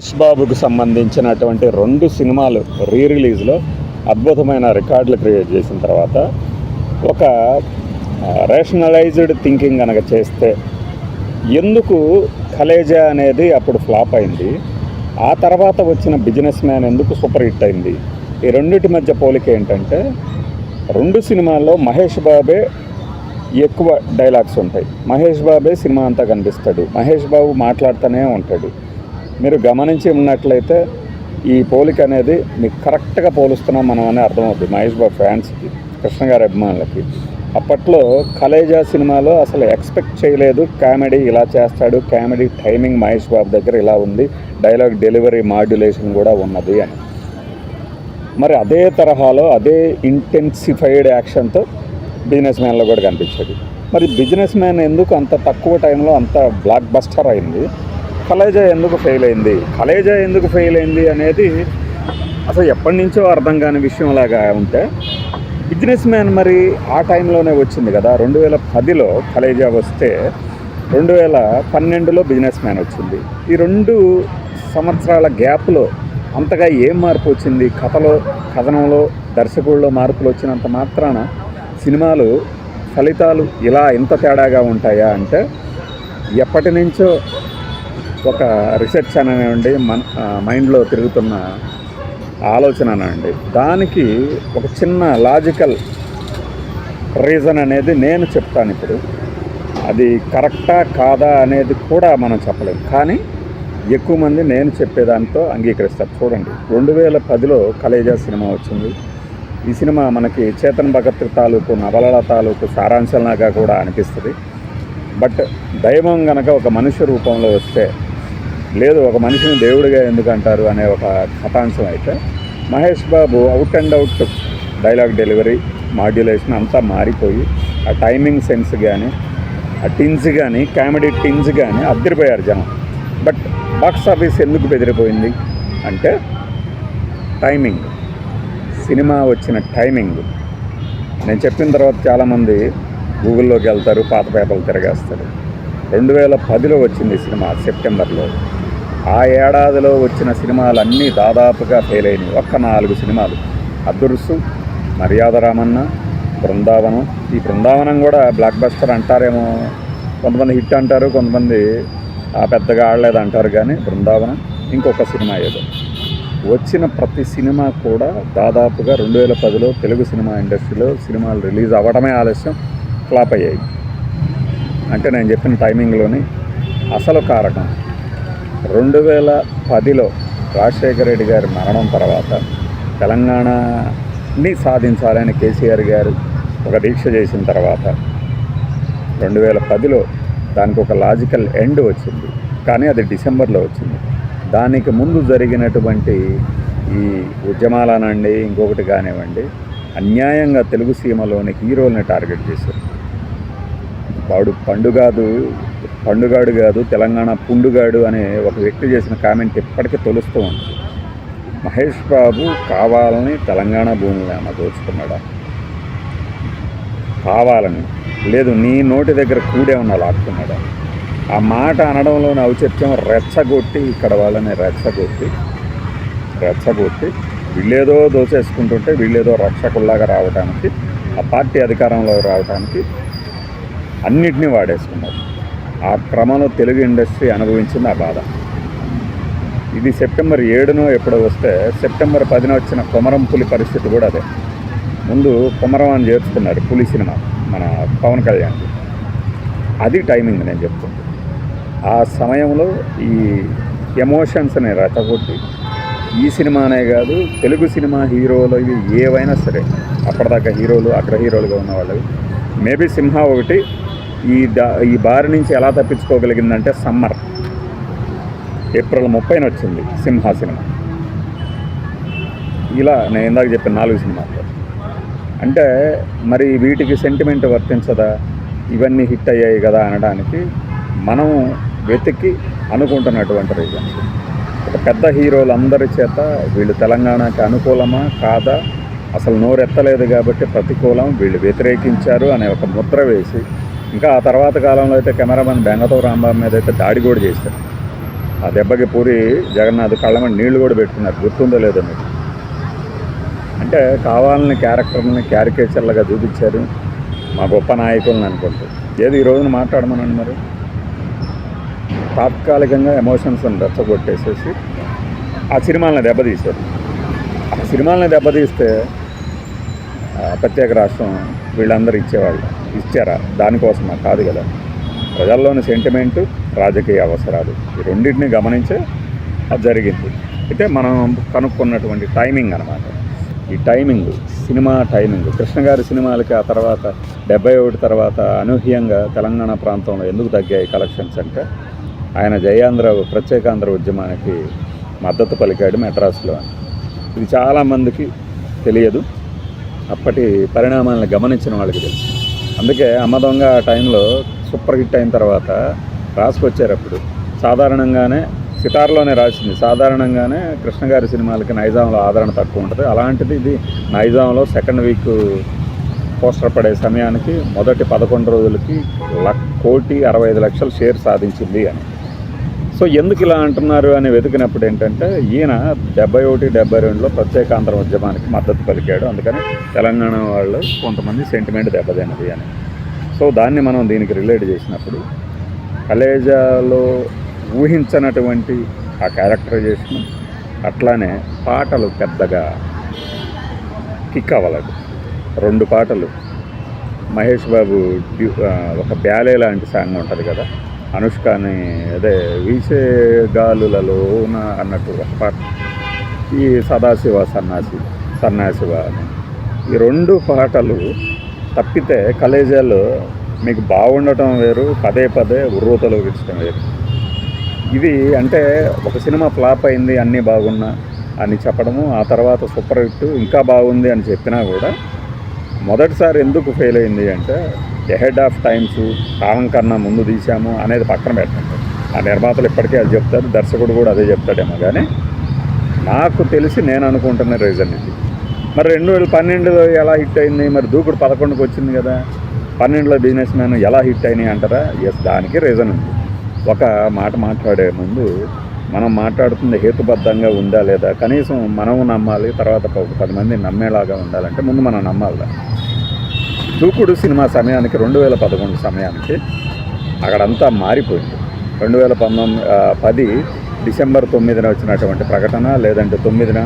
మహేష్ బాబుకు సంబంధించినటువంటి రెండు సినిమాలు రీ రిలీజ్లో అద్భుతమైన రికార్డులు క్రియేట్ చేసిన తర్వాత ఒక రేషనలైజ్డ్ థింకింగ్ కనుక చేస్తే ఎందుకు కలేజా అనేది అప్పుడు ఫ్లాప్ అయింది ఆ తర్వాత వచ్చిన బిజినెస్ మ్యాన్ ఎందుకు సూపర్ హిట్ అయింది ఈ రెండింటి మధ్య పోలిక ఏంటంటే రెండు సినిమాల్లో మహేష్ బాబే ఎక్కువ డైలాగ్స్ ఉంటాయి. మహేష్ బాబే సినిమా అంతా కనిపిస్తాడు. మహేష్ బాబు మాట్లాడుతూనే ఉంటాడు. మీరు గమనించి ఉన్నట్లయితే ఈ పోలిక అనేది మీకు కరెక్ట్గా పోలుస్తున్నాం మనం అని అర్థమవుతుంది మహేష్ బాబు ఫ్యాన్స్కి కృష్ణ గారి అభిమానులకి. అప్పట్లో కలేజా సినిమాలో అసలు ఎక్స్పెక్ట్ చేయలేదు కామెడీ ఇలా చేస్తాడు కామెడీ టైమింగ్ మహేష్ బాబు దగ్గర ఇలా ఉంది డైలాగ్ డెలివరీ మాడ్యులేషన్ కూడా ఉన్నది అని. మరి అదే తరహాలో అదే ఇంటెన్సిఫైడ్ యాక్షన్తో బిజినెస్ మ్యాన్లో కూడా కనిపించేది మరి బిజినెస్ మ్యాన్ ఎందుకు అంత తక్కువ టైంలో అంత బ్లాక్ బస్టర్ అయింది? కలేజా ఎందుకు ఫెయిల్ అయింది? కలేజా ఎందుకు ఫెయిల్ అయింది అనేది అసలు ఎప్పటి నుంచో అర్థం కాని విషయంలాగా ఉంటే బిజినెస్ మ్యాన్ మరి ఆ టైంలోనే వచ్చింది కదా. రెండు వేల పదిలో కలేజా వస్తే రెండు వేల పన్నెండులో బిజినెస్ మ్యాన్ వచ్చింది. ఈ రెండు సంవత్సరాల గ్యాప్లో అంతగా ఏం మార్పు వచ్చింది? కథలో కథనంలో దర్శకుల్లో మార్పులు వచ్చినంత మాత్రాన సినిమాలు ఫలితాలు ఇలా ఇంత తేడాగా ఉంటాయా అంటే ఎప్పటి నుంచో ఒక రీసెర్చ్ అనేవండి మన మైండ్లో తిరుగుతున్న ఆలోచన అనండి. దానికి ఒక చిన్న లాజికల్ రీజన్ అనేది నేను చెప్తాను ఇప్పుడు. అది కరెక్టా కాదా అనేది కూడా మనం చెప్పలేము కానీ ఎక్కువ మంది నేను చెప్పేదాంతో అంగీకరిస్తారు. చూడండి రెండు వేల పదిలో కలేజా సినిమా వచ్చింది. ఈ సినిమా మనకి చేతన్ భగత్ తాలూకు నవలల తాలూకు సారాంశంలాగా కూడా అనిపిస్తుంది. బట్ దైవం గనక ఒక మనుష్య రూపంలో వస్తే లేదు ఒక మనిషిని దేవుడిగా ఎందుకు అంటారు అనే ఒక కథాంశం అయితే Mahesh Babu out and out dialogue delivery modulation అంతా మారిపోయి ఆ టైమింగ్ సెన్స్ కానీ ఆ టిన్స్ కానీ కామెడీ టిన్స్ కానీ అద్దరిపోయారు జనం. బట్ బాక్స్ ఆఫీస్ ఎందుకు బెదిరిపోయింది అంటే టైమింగ్ సినిమా వచ్చిన టైమింగ్ నేను చెప్పిన తర్వాత చాలామంది గూగుల్లోకి వెళ్తారు పాత పేపర్లు తిరగేస్తారు. రెండు వేల పదిలో వచ్చింది సినిమా సెప్టెంబర్లో ఆ ఏడాదిలో వచ్చిన సినిమాలన్నీ దాదాపుగా ఫెయిల్ అయినాయి. ఒక్క నాలుగు సినిమాలు. అదృశ్యం మర్యాద రామన్న బృందావనం. ఈ బృందావనం కూడా బ్లాక్ బస్టర్ అంటారేమో కొంతమంది హిట్ అంటారు కొంతమంది ఆ పెద్దగా ఆడలేదు అంటారు కానీ బృందావనం ఇంకొక సినిమా ఏదో. వచ్చిన ప్రతి సినిమా కూడా దాదాపుగా రెండు వేల పదిలో తెలుగు సినిమా ఇండస్ట్రీలో సినిమాలు రిలీజ్ అవ్వడమే ఆలస్యం ఫ్లాప్ అయ్యాయి. అంటే నేను చెప్పిన టైమింగ్లోని అసలు కారణం రెండు వేల పదిలో రాజశేఖర రెడ్డి గారి మరణం తర్వాత తెలంగాణని సాధించాలని కేసీఆర్ గారు ఒక దీక్ష చేసిన తర్వాత రెండు వేల పదిలో దానికి ఒక లాజికల్ ఎండ్ వచ్చింది. కానీ అది డిసెంబర్లో వచ్చింది. దానికి ముందు జరిగినటువంటి ఈ ఉద్యమాలనండి ఇంకొకటి కానివ్వండి అన్యాయంగా తెలుగు సీమలోని హీరోల్ని టార్గెట్ చేశారు. వాడు పండుగాదు పండుగాడు కాదు తెలంగాణ పుండుగాడు అనే ఒక వ్యక్తి చేసిన కామెంట్ ఇప్పటికీ తొలుస్తూ ఉంది. మహేష్ బాబు కావాలని తెలంగాణ భూములు ఏమన్నా దోచుకున్నాడా? కావాలని. లేదు నీ నోటి దగ్గర కూడేమన్నా లాక్కున్నాడా? ఆ మాట అనడంలోని ఔచిత్యం రెచ్చగొట్టి ఇక్కడ వాళ్ళని రెచ్చగొట్టి రెచ్చగొట్టి వీళ్ళేదో దోచేసుకుంటుంటే వీళ్ళేదో రక్షకుల్లాగా రావడానికి ఆ పార్టీ అధికారంలో రావడానికి అన్నిటినీ వాడేసుకున్నారు ఆ క్రమంలో తెలుగు ఇండస్ట్రీ అనుభవించింది ఆ బాధ. ఇది సెప్టెంబర్ ఏడునో ఎప్పుడో వస్తే సెప్టెంబర్ పదిన వచ్చిన కొమరం పులి పరిస్థితి కూడా అదే. ముందు కొమరం అని చేర్చుకున్నారు పులి సినిమా మన పవన్ కళ్యాణ్. అది టైమింగ్ నేను చెప్తుంది ఆ సమయంలో ఈ ఎమోషన్స్ని రెచ్చగొట్టి ఈ సినిమానే కాదు తెలుగు సినిమా హీరోలు ఇవి ఏవైనా సరే అప్పటిదాకా హీరోలు అగ్ర హీరోలుగా ఉన్న వాళ్ళవి మేబీ సింహ ఒకటి ఈ దా ఈ బారి నుంచి ఎలా తప్పించుకోగలిగిందంటే సమ్మర్. ఏప్రిల్ ముప్పైన వచ్చింది సింహ సినిమా. ఇలా నేను ఇందాక చెప్పిన నాలుగు సినిమాలు అంటే మరి వీటికి సెంటిమెంట్ వర్తించదా? ఇవన్నీ హిట్ అయ్యాయి కదా అనడానికి మనం వెతికి అనుకుంటున్నటువంటి రీజన్స్ ఒక పెద్ద హీరోలందరి చేత వీళ్ళు తెలంగాణకి అనుకూలమా? కాదా? అసలు నోరెత్తలేదు కాబట్టి ప్రతికూలం. వీళ్ళు వ్యతిరేకించారు అనే ఒక ముద్ర వేసి ఇంకా ఆ తర్వాత కాలంలో అయితే కెమెరామెన్ బెంగతో రాంబాబు మీద అయితే దాడి కూడా చేశారు. ఆ దెబ్బకి పూరి జగన్నాథ్ కళ్ళమని నీళ్ళు కూడా పెట్టుకున్నారు. గుర్తుందో లేదో మీకు? అంటే కావాలని క్యారెక్టర్ని క్యారికేచర్లుగా చూపించారు. మా గొప్ప నాయకులను అనుకుంటూ. ఏది ఈ రోజున మాట్లాడమనండి మరి? తాత్కాలికంగా ఎమోషన్స్ని రెచ్చగొట్టేసేసి ఆ సినిమాలను దెబ్బతీశారు. ఆ సినిమాలని దెబ్బతీస్తే ప్రత్యేక రాష్ట్రం వీళ్ళందరూ ఇచ్చేవాళ్ళు. ఇచ్చారా? దానికోసమా? కాదు కదా. ప్రజల్లోని సెంటిమెంటు రాజకీయ అవసరాలు. ఈ రెండింటిని గమనించే అది జరిగింది. అయితే మనం కనుక్కున్నటువంటి టైమింగ్ అనమాట ఈ టైమింగ్ సినిమా టైమింగ్ కృష్ణ గారి సినిమాలకి ఆ తర్వాత డెబ్బై ఒకటి తర్వాత అనూహ్యంగా తెలంగాణ ప్రాంతంలో ఎందుకు తగ్గాయి కలెక్షన్స్ అంటే ఆయన జయాంధ్ర ప్రత్యేకాంధ్ర ఉద్యమానికి మద్దతు పలికాడు మెడ్రాస్లో. అని ఇది చాలామందికి తెలియదు. అప్పటి పరిణామాలను గమనించిన వాళ్ళకి తెలుసు. అందుకే అమ్మ దొంగ ఆ టైంలో సూపర్ హిట్ అయిన తర్వాత రాసుకొచ్చారు అప్పుడు సాధారణంగానే సితార్లోనే రాసింది. సాధారణంగానే కృష్ణ గారి సినిమాలకి నైజాంలో ఆదరణ తక్కువ ఉంటుంది. అలాంటిది ఇది నైజాంలో సెకండ్ వీక్ పోస్టర్ పడే సమయానికి మొదటి పదకొండు రోజులకి లక్ కోటి అరవై ఐదు లక్షల షేర్ సాధించింది అని. సో ఎందుకు ఇలా అంటున్నారు అని వెతికినప్పుడు ఏంటంటే ఈయన డెబ్బై ఒకటి డెబ్బై రెండులో ప్రత్యేక ఆంధ్ర ఉద్యమానికి మద్దతు పలికాడు. అందుకని తెలంగాణ వాళ్ళు కొంతమంది సెంటిమెంట్ దెబ్బతిన్నది అని. సో దాన్ని మనం దీనికి రిలేట్ చేసినప్పుడు కలేజాలో ఊహించనటువంటి ఆ క్యారెక్టరైజేషన్ అట్లానే పాటలు పెద్దగా కిక్ అవ్వలేదు. రెండు పాటలు మహేష్ బాబు ఒక బ్యాలే లాంటి సాంగ్ ఉంటుంది కదా అనుష్కని అదే వీసే గాలులలోన అన్నట్టు ఒక పాట. ఈ సదాశివ సన్నాసి సన్నాశివ అని. ఈ రెండు పాటలు తప్పితే కలేజాలు మీకు బాగుండటం వేరు పదే పదే ఉర్రూతలు ఇచ్చడం వేరు. ఇది అంటే ఒక సినిమా ఫ్లాప్ అయింది అన్నీ బాగున్నా అని చెప్పడము ఆ తర్వాత సూపర్ హిట్ ఇంకా బాగుంది అని చెప్పినా కూడా మొదటిసారి ఎందుకు ఫెయిల్ అయింది అంటే ఎహెడ్ ఆఫ్ టైమ్స్ కాలం కన్నా ముందు తీసాము అనేది పక్కన పెట్టండి. ఆ నిర్మాతలు ఇప్పటికే అది చెప్తారు దర్శకుడు కూడా అదే చెప్తాడేమో కానీ నాకు తెలిసి నేను అనుకుంటున్న రీజన్ ఇది. మరి రెండు వేల పన్నెండులో ఎలా హిట్ అయింది? మరి దూకుడు పదకొండుకి వచ్చింది కదా. పన్నెండులో బిజినెస్ మ్యాన్ ఎలా హిట్ అయినాయి అంటారా? ఎస్ దానికి రీజన్ ఉంది. ఒక మాట మాట్లాడే ముందు మనం మాట్లాడుతుంది హేతుబద్ధంగా ఉందా లేదా? కనీసం మనం నమ్మాలి తర్వాత ఒక పది మంది నమ్మేలాగా ఉండాలంటే ముందు మనం నమ్మాలి దూకుడు సినిమా సమయానికి రెండు వేల పదకొండు సమయానికి అక్కడంతా మారిపోయింది. రెండు వేల పంతొమ్మిది పది డిసెంబర్ తొమ్మిదిన వచ్చినటువంటి ప్రకటన లేదంటే తొమ్మిదిన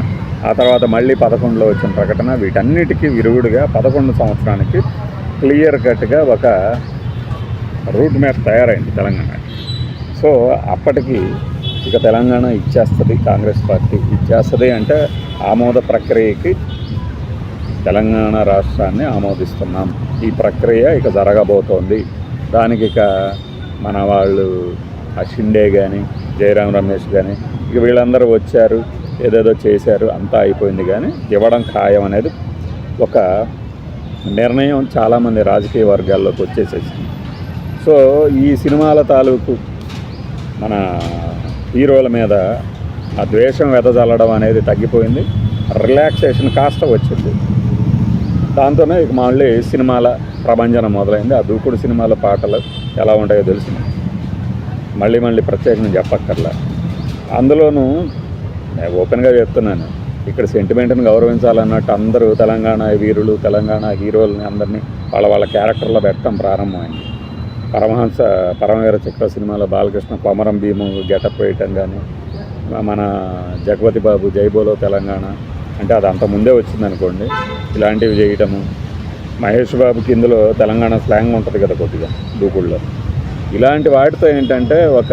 ఆ తర్వాత మళ్ళీ పదకొండులో వచ్చిన ప్రకటన వీటన్నిటికీ విరుగుడుగా పదకొండు సంవత్సరానికి క్లియర్ కట్గా ఒక రూట్ మ్యాప్ తయారైంది తెలంగాణ. సో అప్పటికి ఇక తెలంగాణ ఇచ్చేస్తుంది కాంగ్రెస్ పార్టీ ఇచ్చేస్తుంది అంటే ఆమోద ప్రక్రియకి తెలంగాణ రాష్ట్రాన్ని ఆమోదిస్తున్నాం. ఈ ప్రక్రియ ఇక జరగబోతోంది. దానికి ఇక మన వాళ్ళు ఆ షిండే కానీ జయరాం రమేష్ కానీ ఇక వీళ్ళందరూ వచ్చారు ఏదేదో చేశారు అంతా అయిపోయింది కానీ ఇవ్వడం ఖాయం అనేది ఒక నిర్ణయం చాలామంది రాజకీయ వర్గాల్లోకి వచ్చేసేసింది. సో ఈ సినిమాల తాలూకు మన హీరోల మీద ఆ ద్వేషం వెదజల్లడం అనేది తగ్గిపోయింది. రిలాక్సేషన్ కాస్త వచ్చింది. దాంతోనే ఇక మళ్ళీ సినిమాల ప్రభంజనం మొదలైంది. ఆ దూకుడు సినిమాల పాటలు ఎలా ఉంటాయో తెలిసింది మళ్ళీ మళ్ళీ ప్రత్యేకంగా చెప్పక్కర్లా. అందులోనూ నేను ఓపెన్గా చెప్తున్నాను. ఇక్కడ సెంటిమెంట్ని గౌరవించాలన్నట్టు అందరూ తెలంగాణ వీరులు తెలంగాణ హీరోలని అందరినీ వాళ్ళ వాళ్ళ క్యారెక్టర్లో పెట్టడం ప్రారంభమైంది. పరమహంస పరమవీర చక్ర సినిమాలో బాలకృష్ణ కొమరం భీము గెటప్ వేయటం కానీ మన జగపతి బాబు జైబోలో తెలంగాణ అంటే అది అంత ముందే వచ్చింది అనుకోండి ఇలాంటివి చేయటము. మహేష్ బాబుకి ఇందులో తెలంగాణ స్లాంగ్ ఉంటుంది కదా కొద్దిగా దూకుళ్ళలో ఇలాంటి వాటితో ఏంటంటే ఒక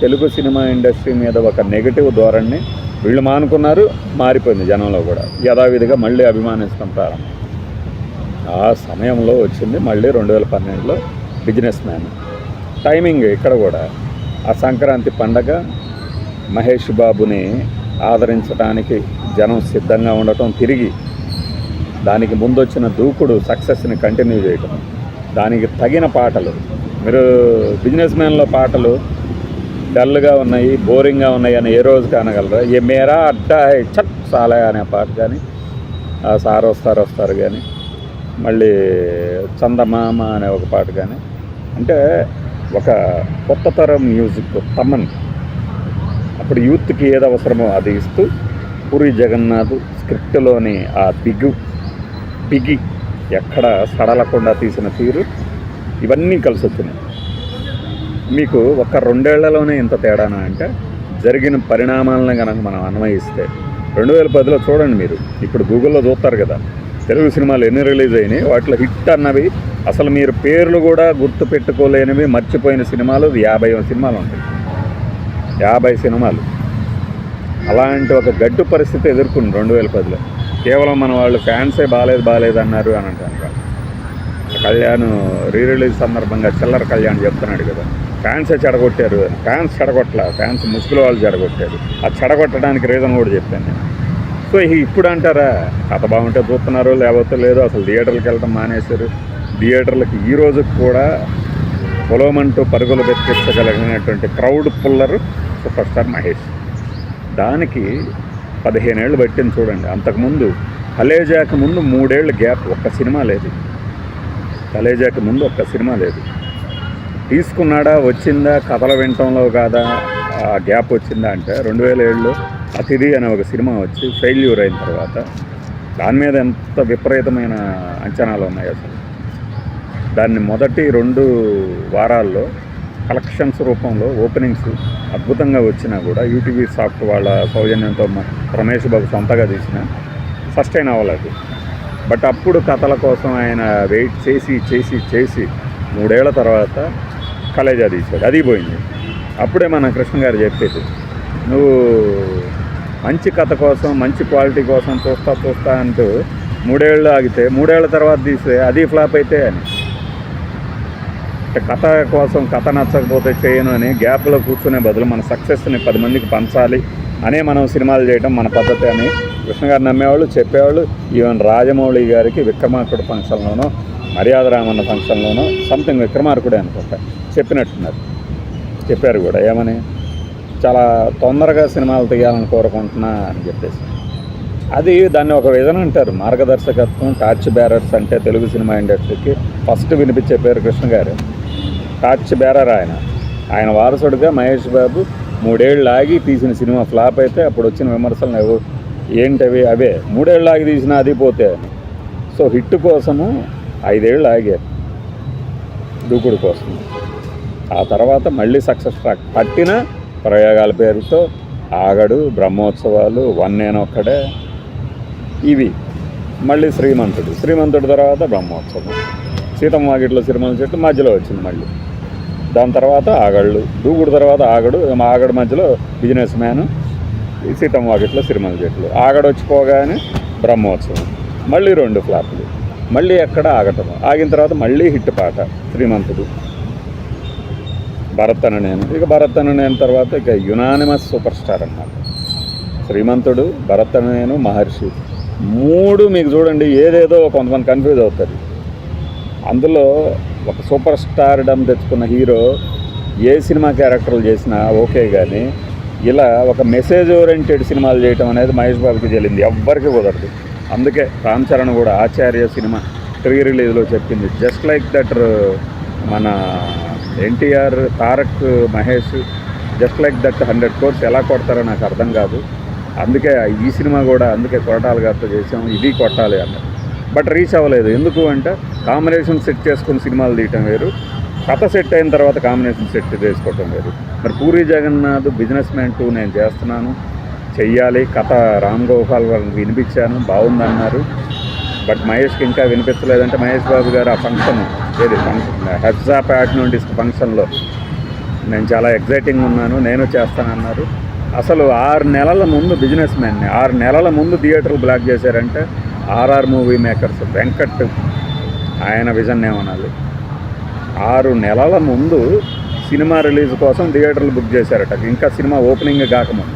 తెలుగు సినిమా ఇండస్ట్రీ మీద ఒక నెగిటివ్ ధోరణి వీళ్ళు మానుకున్నారు మారిపోయింది జనంలో కూడా. యథావిధిగా మళ్ళీ అభిమానిస్తాం ప్రారంభం. ఆ సమయంలో వచ్చింది మళ్ళీ రెండు వేల పన్నెండులో బిజినెస్ మ్యాన్. టైమింగ్ ఇక్కడ కూడా ఆ సంక్రాంతి పండగ మహేష్ బాబుని ఆదరించడానికి జనం సిద్ధంగా ఉండటం తిరిగి దానికి ముందొచ్చిన దూకుడు సక్సెస్ని కంటిన్యూ చేయటం. దానికి తగిన పాటలు. మీరు బిజినెస్ మ్యాన్లో పాటలు డల్గా ఉన్నాయి బోరింగ్గా ఉన్నాయి అని ఏ రోజు కానగలరా ఏ మేరా అడ్డా చట్ సాలే అనే పాట కానీ ఆ సార్ వస్తారు వస్తారు కానీ మళ్ళీ చందమామ అనే ఒక పాట కానీ అంటే ఒక కొత్త తరం మ్యూజిక్ తమన్. అప్పుడు యూత్కి ఏది అవసరమో అది ఇస్తూ పూరి జగన్నాథ్ స్క్రిప్ట్లోని ఆ దిగు పిగి ఎక్కడ సడలకుండా తీసిన తీరు ఇవన్నీ కలిసి వచ్చినాయి మీకు ఒక రెండేళ్ళలోనే ఇంత తేడానా అంటే జరిగిన పరిణామాలను కనుక మనం అన్వయిస్తే రెండు వేల పదిలో చూడండి మీరు ఇప్పుడు గూగుల్లో చూస్తారు కదా తెలుగు సినిమాలు ఎన్ని రిలీజ్ అయినాయి వాటిలో హిట్ అన్నవి అసలు మీరు పేర్లు కూడా గుర్తు పెట్టుకోలేనివి మర్చిపోయిన సినిమాలు యాభై సినిమాలు ఉంటాయి. యాభై సినిమాలు. అలాంటి ఒక గడ్డు పరిస్థితి ఎదుర్కొంది రెండు వేల పదిలో. కేవలం మన వాళ్ళు ఫ్యాన్సే బాగాలేదు బాగాలేదు అన్నారు అని అంటాను కళ్యాణ్ రీ రిలీజ్ సందర్భంగా చిల్లర కళ్యాణ్ చెప్తున్నాడు కదా. ఫ్యాన్సే చెడగొట్టారు. అని ఫ్యాన్స్ చెడగొట్టల ఫ్యాన్స్ ముసుగుల వాళ్ళు చెడగొట్టారు. ఆ చెడగొట్టడానికి రీజన్ కూడా చెప్పాను నేను. సో ఇప్పుడు అంటారా? కథ బాగుంటే చూస్తున్నారు లేకపోతే లేదు అసలు థియేటర్లకు వెళ్ళడం మానేశారు. థియేటర్లకు ఈ రోజుకి కూడా పొలమంటూ పరుగులు పెట్టించగలిగినటువంటి crowd puller super star Mahesh. దానికి పదిహేనేళ్ళు పట్టింది చూడండి. అంతకుముందు కలేజాకి ముందు మూడేళ్ళ గ్యాప్ ఒక్క సినిమా లేదు. కలేజాకి ముందు ఒక్క సినిమా లేదు. తీసుకున్నాడా వచ్చిందా కథలు వినటంలో కాదా ఆ గ్యాప్ వచ్చిందా అంటే రెండు వేల ఏడులో అతిథి అనే ఒక సినిమా వచ్చి ఫెయిల్యూర్ అయిన తర్వాత దాని మీద ఎంత విపరీతమైన అంచనాలు ఉన్నాయి అసలు. దాన్ని మొదటి రెండు వారాల్లో కలెక్షన్స్ రూపంలో ఓపెనింగ్స్ అద్భుతంగా వచ్చినా కూడా యూటీవీ సాఫ్ట్ వాళ్ళ సౌజన్యంతో రమేష్ బాబు సొంతగా తీసిన సస్టైన్ అవ్వలేదు బట్ అప్పుడు కథల కోసం ఆయన వెయిట్ చేసి చేసి చేసి మూడేళ్ళ తర్వాత కలేజా తీశాడు. అది పోయింది. అప్పుడే మన కృష్ణ గారు చెప్పేది నువ్వు మంచి కథ కోసం మంచి క్వాలిటీ కోసం చూస్తా చూస్తా అంటూ మూడేళ్ళు ఆగితే మూడేళ్ళ తర్వాత తీస్తే అది ఫ్లాప్ అయితే అని. అంటే కథ కోసం కథ నచ్చకపోతే చేయను అని గ్యాప్లో కూర్చునే బదులు మన సక్సెస్ని పది మందికి పంచాలి అనే మనం సినిమాలు చేయడం మన పద్ధతి అని కృష్ణ గారు నమ్మేవాళ్ళు చెప్పేవాళ్ళు. ఈవెన్ రాజమౌళి గారికి విక్రమార్కుడు ఫంక్షన్లోనో మర్యాద రామన్న ఫంక్షన్లోనో సంథింగ్ విక్రమార్కుడే అనుకుంటా. చెప్పినట్టున్నారు. చెప్పారు కూడా. ఏమని? చాలా తొందరగా సినిమాలు తీయాలని కోరుకుంటున్నా అని చెప్పేసి. అది దాన్ని ఒక విధన అంటారు. మార్గదర్శకత్వం టార్చ్ బ్యారర్స్ అంటే తెలుగు సినిమా ఇండస్ట్రీకి ఫస్ట్ వినిపించే పేరు కృష్ణ గారు. టార్చ్ బేరర్ ఆయన. ఆయన వారసుడిగా మహేష్ బాబు మూడేళ్ళు ఆగి తీసిన సినిమా ఫ్లాప్ అయితే అప్పుడు వచ్చిన విమర్శలు లేవు ఏంటవి? అవే. మూడేళ్ళు ఆగి తీసిన అది పోతే. సో హిట్ కోసము ఐదేళ్ళు ఆగారు దూకుడు కోసం. ఆ తర్వాత మళ్ళీ సక్సెస్ ట్రాక్. పట్టిన ప్రయోగాల పేరుతో ఆగడు బ్రహ్మోత్సవాలు వన్ నేనొక్కడే ఇవి. మళ్ళీ శ్రీమంతుడు. శ్రీమంతుడి తర్వాత బ్రహ్మోత్సవం. సీతమ్మ వాకిట్లో సిరిమల చెట్టు మధ్యలో వచ్చింది మళ్ళీ. దాని తర్వాత ఆగళ్ళు. దూకుడు తర్వాత ఆగడు. ఆగడు మధ్యలో బిజినెస్ మ్యాన్ ఈ వాకిట్లో సిరిమల చెట్లు ఆగడు వచ్చిపోగానే బ్రహ్మోత్సవం. మళ్ళీ రెండు ఫ్లాపులు. మళ్ళీ ఎక్కడ ఆగటం. ఆగిన తర్వాత మళ్ళీ హిట్ పాట శ్రీమంతుడు. భరత్ నేను ఇక భరత్ నేను తర్వాత ఇక యునానిమస్ సూపర్ స్టార్ అన్నమాట. శ్రీమంతుడు భరత్ నేను మహర్షి. మూడు మీకు చూడండి ఏదేదో కొంతమంది కన్ఫ్యూజ్ అవుతుంది అందులో ఒక సూపర్ స్టార్డమ్ తెచ్చుకున్న హీరో ఏ సినిమా క్యారెక్టర్లు చేసినా ఓకే కానీ ఇలా ఒక మెసేజ్ ఓరియంటెడ్ సినిమాలు చేయటం అనేది మహేష్ బాబుకి చెల్లింది ఎవ్వరికి కుదరదు. అందుకే రామ్ చరణ్ కూడా ఆచార్య సినిమా ప్రీ రిలీజ్లో చెప్పింది. జస్ట్ లైక్ దట్ మన NTR Tarak Mahesh just like that hundred crores ఎలా కొడతారో నాకు అర్థం కాదు. అందుకే ఈ సినిమా కూడా అందుకే కొరటాల గారితో చేసాం. ఇది కొట్టాలి అన్నారు. బట్ రీచ్ అవ్వలేదు. ఎందుకు అంటే కాంబినేషన్ సెట్ చేసుకుని సినిమాలు తీయటం వేరు. కథ సెట్ అయిన తర్వాత కాంబినేషన్ సెట్ చేసుకోవటం వేరు. మరి Puri Jagannadh businessman two నేను చేస్తున్నాను. చెయ్యాలి. కథ రామ్ గోపాల్ గారిని వినిపించాను. బాగుందన్నారు. బట్ మహేష్కి ఇంకా వినిపించలేదంటే మహేష్ బాబు గారు ఆ ఫంక్షన్ ఏది? ఫంక్షన్ హెడ్జా ప్యాట్ నుండి ఫంక్షన్లో నేను చాలా ఎగ్జైటింగ్ ఉన్నాను. నేను చేస్తానన్నారు. అసలు ఆరు నెలల ముందు బిజినెస్ మ్యాన్ని ఆరు నెలల ముందు థియేటర్లు బ్లాక్ చేశారంటే ఆర్ఆర్ మూవీ మేకర్స్ వెంకట్ ఆయన విజన్ ఏమనాలి? ఆరు నెలల ముందు సినిమా రిలీజ్ కోసం థియేటర్లు బుక్ చేశారట. ఇంకా సినిమా ఓపెనింగ్ కాకముందు.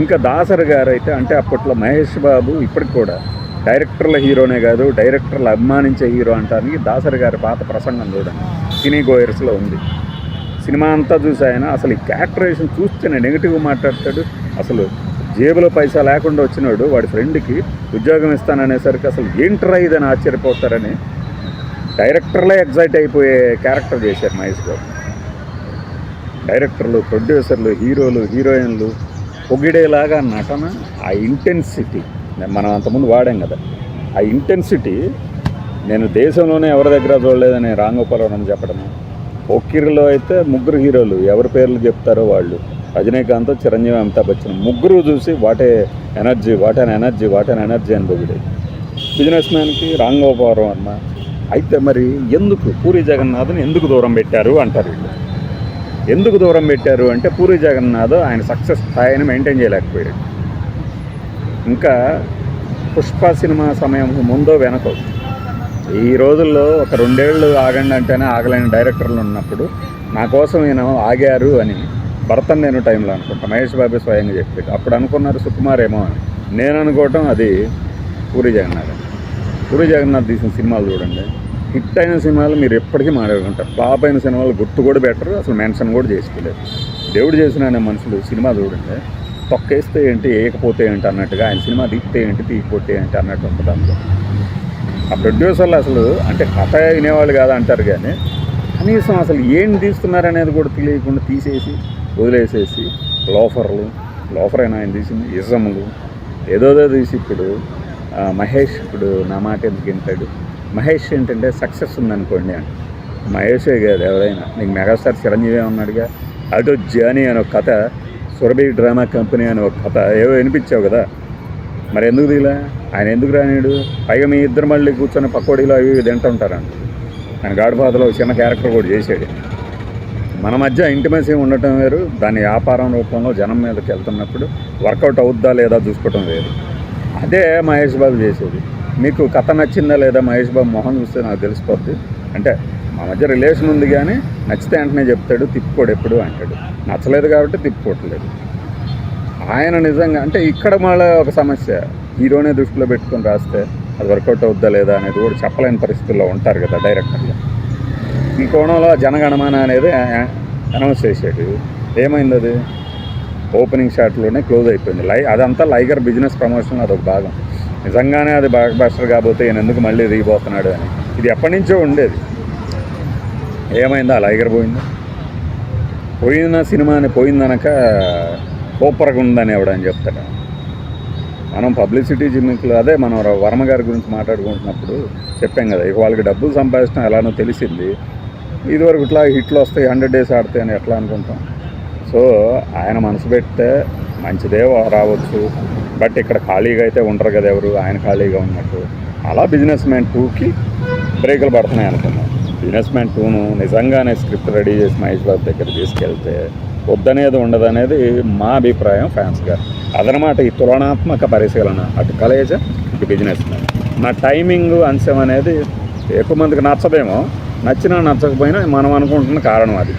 ఇంకా దాసరి గారు అయితే అంటే అప్పట్లో మహేష్ బాబు ఇప్పటికి కూడా డైరెక్టర్ల హీరోనే కాదు డైరెక్టర్లు అభిమానించే హీరో అంటానికి దాసరి గారి పాత ప్రసంగం చూడండి. సినీ గోయర్స్లో ఉంది. సినిమా అంతా చూసి ఆయన అసలు ఈ క్యారెక్టరేషన్ చూస్తేనే నెగిటివ్ మాట్లాడతాడు. అసలు జేబులో పైసా లేకుండా వచ్చినాడు వాడి ఫ్రెండ్కి ఉద్యోగం ఇస్తాననేసరికి అసలు ఏంట్రా ఇదని ఆశ్చర్యపోతారని డైరెక్టర్లే ఎగ్జైట్ అయిపోయే క్యారెక్టర్ చేశారు మహేష్ బాబు. డైరెక్టర్లు ప్రొడ్యూసర్లు హీరోలు హీరోయిన్లు పొగిడేలాగా నటన ఆ ఇంటెన్సిటీ మనం అంతకుముందు వాడాం కదా ఆ ఇంటెన్సిటీ నేను దేశంలోనే ఎవరి దగ్గర చూడలేదని రాంగోపాలవరం చెప్పడము. పొక్కిరిలో అయితే ముగ్గురు హీరోలు ఎవరి పేర్లు చెప్తారో వాళ్ళు. రజనీకాంత్ చిరంజీవి అమితాబ్ బచ్చన్ ముగ్గురు చూసి what an energy what an energy what energy అని పొగిడే బిజినెస్ మ్యాన్కి రాంగోపాలవరం అన్న. అయితే మరి ఎందుకు పూరి జగన్నాథ్ని ఎందుకు దూరం పెట్టారు అంటారు వీళ్ళు? ఎందుకు దూరం పెట్టారు అంటే పూరి జగన్నాథ్ ఆయన సక్సెస్ స్థాయిని మెయింటైన్ చేయలేకపోయాడు. ఇంకా పుష్ప సినిమా సమయం ముందో వెనకో. ఈ రోజుల్లో ఒక రెండేళ్ళు ఆగండి అంటేనే ఆగలేని డైరెక్టర్లు ఉన్నప్పుడు నా కోసం ఈయన ఆగారు అని భరతన్ నేను టైంలో అనుకుంటా. మహేష్ బాబు స్వయంగా చెప్పాడు. అప్పుడు అనుకున్నారు సుకుమార్ ఏమో అని. నేను అనుకోవటం అది పూరి జగన్నాథ్. పూరి జగన్నాథ్ తీసిన సినిమాలు చూడండి. హిట్ అయిన సినిమాలు మీరు ఎప్పటికీ మాట్లాడుకుంటారు. ఫ్లాప్ అయిన సినిమాలు గుర్తు కూడా బెటర్ అసలు మెన్షన్ కూడా చేసుకోలేదు దేవుడు చేసిన అనే మనుషులు సినిమా చూడండి. తొక్కేస్తే ఏంటి ఏకపోతే ఏంటి అన్నట్టుగా ఆయన సినిమా తీస్తే ఏంటి తీయకపోతే ఏంటి అన్నట్టు ఉంటుంది అందులో. ఆ ప్రొడ్యూసర్లు అసలు అంటే కథ వినేవాళ్ళు కాదు అంటారు కానీ కనీసం అసలు ఏం తీస్తున్నారనేది కూడా తెలియకుండా తీసేసి వదిలేసేసి లోఫర్లు లోఫర్ అయినా ఆయన తీసింది? ఇజములు ఏదోదో తీసి ఇప్పుడు మహేష్ ఇప్పుడు నా మాట ఎందుకు వింటాడు? మహేష్ ఏంటంటే సక్సెస్ ఉందనుకోండి అని మహేషే కాదు ఎవరైనా. నీకు మెగాస్టార్ చిరంజీవి ఉన్నాడుగా? అటు జానీ అనే ఒక కథ సురభి డ్రామా కంపెనీ అనే ఒక కథ ఏవో వినిపించావు కదా? మరి ఎందుకు తీలా ఆయన ఎందుకు రానిడు? పైగా మీ ఇద్దరు మళ్ళీ కూర్చొని పకోడీలో అవి ఇవి తింటుంటారంట ఆయన గాడ్ ఫాదర్లో ఒక చిన్న క్యారెక్టర్ కూడా చేశాడు. మన మధ్య ఇంటిమసీ ఉండటం వేరు దాని వ్యాపారం రూపంలో జనం మీదకి వెళ్తున్నప్పుడు వర్కౌట్ అవుద్దా లేదా చూసుకోవటం వేరు. అదే మహేష్ బాబు చేసేది. మీకు కథ నచ్చిందా లేదా మహేష్ బాబు మొహం చూస్తే నాకు తెలిసిపోద్ది. అంటే మా మధ్య రిలేషన్ ఉంది కానీ నచ్చితే వెంటనే చెప్తాడు తిప్పుకోడు ఎప్పుడు అంటాడు. నచ్చలేదు కాబట్టి తిప్పుకోవట్లేదు. ఆయన నిజంగా అంటే ఇక్కడ మళ్ళీ ఒక సమస్య. హీరోనే దృష్టిలో పెట్టుకొని రాస్తే అది వర్కౌట్ అవుద్దా లేదా అనేది కూడా చెప్పలేని పరిస్థితుల్లో ఉంటారు కదా డైరెక్టర్లు. ఈ కోణంలో జనగణమన అనేది అనౌన్స్ చేసాడు ఏమైంది అది ఓపెనింగ్ షాట్లోనే క్లోజ్ అయిపోయింది. లై అదంతా లైగర్ బిజినెస్ ప్రమోషన్ అదొక భాగం. నిజంగానే అది బాగా బస్టర్ కాబోతే ఈయన ఎందుకు మళ్ళీ దిగిపోతున్నాడు అని. ఇది ఎప్పటి నుంచో ఉండేది. ఏమైందా? ఆ లైగర్ పోయింది. పోయిన సినిమాని పోయిందనక సూపర్గా ఉందని ఎవడని చెప్తాడు. మనం పబ్లిసిటీ జిమ్మిక్లు అదే మనం వర్మ గారి గురించి మాట్లాడుకుంటున్నప్పుడు చెప్పాం కదా ఇక వాళ్ళకి డబ్బులు సంపాదించడం ఎలానో తెలిసింది. ఇదివరకు ఇట్లా హిట్లు వస్తాయి హండ్రెడ్ డేస్ ఆడితే అని ఎట్లా అనుకుంటాం? సో ఆయన మనసు పెడితే మంచిదే రావచ్చు. బట్ ఇక్కడ ఖాళీగా అయితే ఉండరు కదా ఎవరు? ఆయన ఖాళీగా ఉన్నట్టు. అలా బిజినెస్ మ్యాన్ టూకి బ్రేకులు పడుతున్నాయి అనుకున్నాం. బిజినెస్ మ్యాన్ టూను నిజంగానే స్క్రిప్ట్ రెడీ చేసి మహేష్ బాబు దగ్గర తీసుకెళ్తే వద్దనేది ఉండదనేది మా అభిప్రాయం ఫ్యాన్స్గా. అదనమాట ఈ తులనాత్మక పరిశీలన. అటు కలేజ ఇటు బిజినెస్ మ్యాన్. నా టైమింగ్ అంశం అనేది ఎక్కువ మందికి నచ్చదేమో నచ్చినా నచ్చకపోయినా మనం అనుకుంటున్న కారణం అది.